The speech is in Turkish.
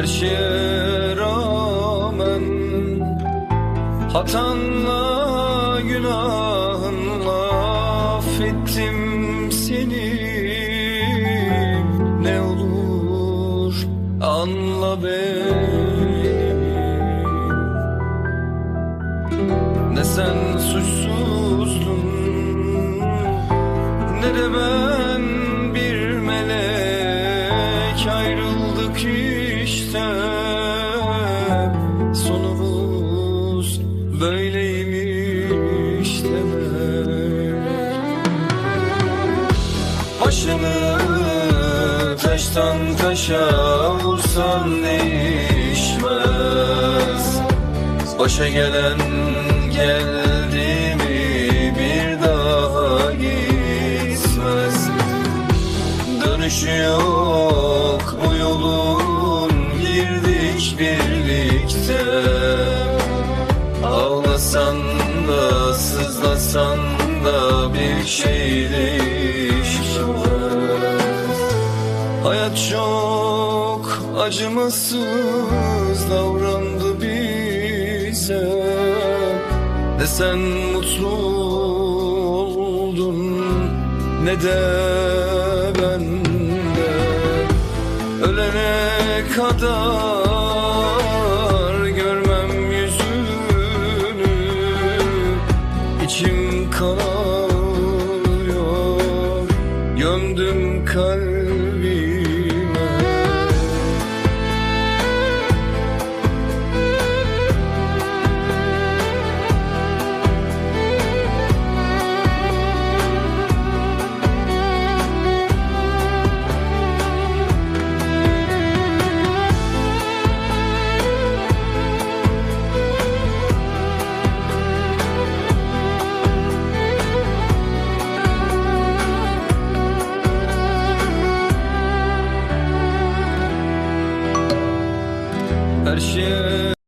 Her şeye rağmen Hatanla günahınla affettim seni Ne olur anla beni. Ne sen suçsuzdun Ne de ben bir melek. Ayrıldık işte Sonumuz böyleymiş Başını taştan taşa vursan değişmez Başa gelen geldi mi bir daha gitmez. Dönüşü yok bu yolun girdik birlikte. Ağlasan da sızlasan da bir şey acımasız davrandı bize. Ne sen mutlu oldun ne de ben de. Ölene kadar görmem yüzünü. İçim kanıyor gömdüm kalbime her şey